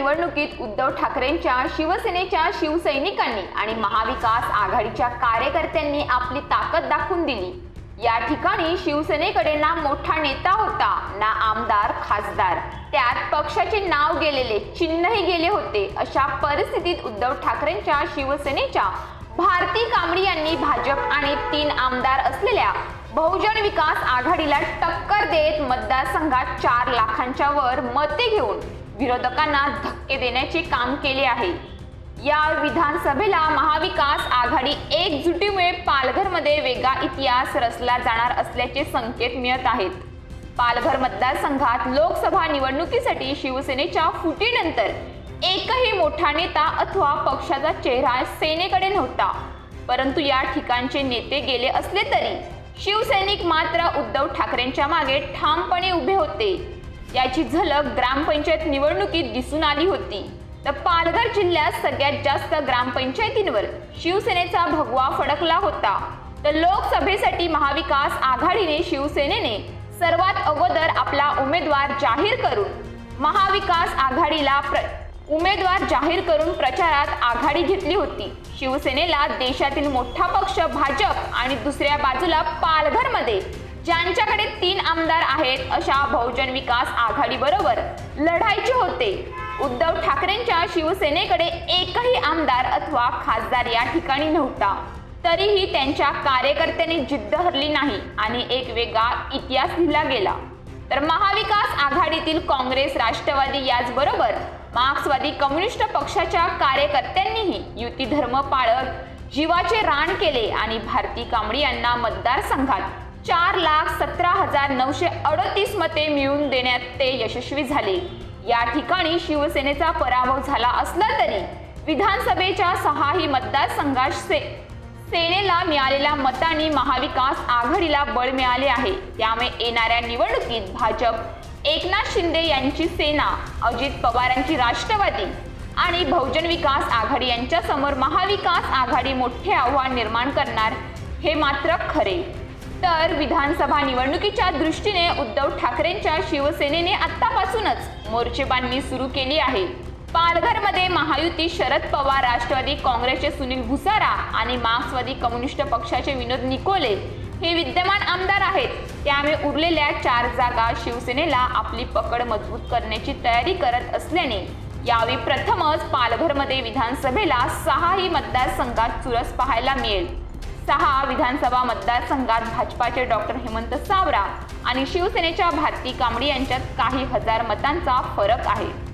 निवडणुकीत उद्धव ठाकरेंच्या शिवसेनेच्या शिवसैनिकांनी आणि महाविकास आघाडीच्या कार्यकर्त्यांनी आपली ताकद दाखवून दिली. या ठिकाणी शिवसेनेकडे ना मोठा नेता होता ना आमदार खासदार. त्यात पक्षाचे नाव गेलेले चिन्हही गेले होते. अशा परिस्थितीत उद्धव ठाकरेंच्या शिवसेनेच्या भारती कांबळी यांनी भाजप आणि तीन आमदार असलेल्या बहुजन विकास आघाडीला टक्कर देत मतदारसंघात चार लाखांच्या वर मते घेऊन विरोधकांना धक्के देण्याचे काम केले आहे. या विधानसभेला महाविकास आघाडी एकजुटीमुळे पालघरमध्ये वेगळा इतिहास रचला जाणार असल्याचे संकेत मिळत आहेत. पालघर मतदारसंघात लोकसभा निवडणुकीसाठी शिवसेनेच्या फुटीनंतर एकही मोठा नेता अथवा पक्षाचा चेहरा सेनेकडे नव्हता. परंतु या ठिकाणचे नेते गेले असले तरी शिवसैनिक मात्र उद्धव ठाकरेंच्या मागे ठामपणे उभे होते. याची झलक ग्रामपंचायत निवडणुकीत दिसून आली होती. तर पालघर जिल्ह्यात सगळ्यात जास्त ग्रामपंचायतींवर शिवसेनेचा भगवा फडकला होता. तर लोकसभेसाठी महाविकास आघाडीने शिवसेनेने सर्वात अगोदर आपला उमेदवार जाहीर करून महाविकास आघाडीला प्र उमेदवार जाहीर करून प्रचारात आघाडी घेतली होती. शिवसेनेला देशातील मोठा पक्ष भाजप आणि दुसऱ्या बाजूला पालघरमध्ये ज्यांच्याकडे तीन आमदार आहेत अशा बहुजन विकास आघाडी बरोबर लढायचे होते. उद्धव ठाकरेंच्या शिवसेनेकडे एकही आमदार अथवा खासदार या ठिकाणी नव्हता. तरीही त्यांच्या कार्यकर्त्यांनी जिद्द हरली नाही आणि एक वेगळा इतिहास लिहिला गेला. तर महाविकास आघाडीतील काँग्रेस राष्ट्रवादी याचबरोबर मार्क्सवादी कम्युनिस्ट पक्षाच्या कार्यकर्त्यांनीही युती धर्म पाळत जीवाचे रान केले आणि भारती कांबडी यांना मतदारसंघात चार लाख सतरा हजार नऊशे अडतीस मते मिळवून देण्यात ते यशस्वी झाले. या ठिकाणी शिवसेनेचा पराभव झाला असला तरी विधानसभेच्या सहाही मतदारसंघात से सेनेला मिळालेल्या मतांनी महाविकास आघाडीला बळ मिळाले आहे. त्यामुळे येणाऱ्या निवडणुकीत भाजप एकनाथ शिंदे यांची सेना अजित पवारांची राष्ट्रवादी आणि बहुजन विकास आघाडी यांच्यासमोर महाविकास आघाडी मोठे आव्हान निर्माण करणार हे मात्र खरे. तर विधानसभा निवडणुकीच्या दृष्टीने उद्धव ठाकरेंच्या शिवसेनेने आतापासूनच मोर्चेबांधणी सुरू केली आहे. पालघरमध्ये महायुती शरद पवार राष्ट्रवादी काँग्रेसचे सुनील भुसारा आणि मार्क्सवादी कम्युनिस्ट पक्षाचे विनोद निकोले हे विद्यमान आमदार आहेत. त्यामुळे उरलेल्या चार जागा शिवसेनेला आपली पकड मजबूत करण्याची तयारी करत असल्याने यावेळी प्रथमच पालघरमध्ये विधानसभेला सहाही मतदारसंघात चुरस पाहायला मिळेल. सहा विधानसभा मतदारसंघात भाजपाचे डॉक्टर हेमंत सावरा आणि शिवसेनेच्या भारती कांबडी यांच्यात काही हजार मतांचा फरक आहे.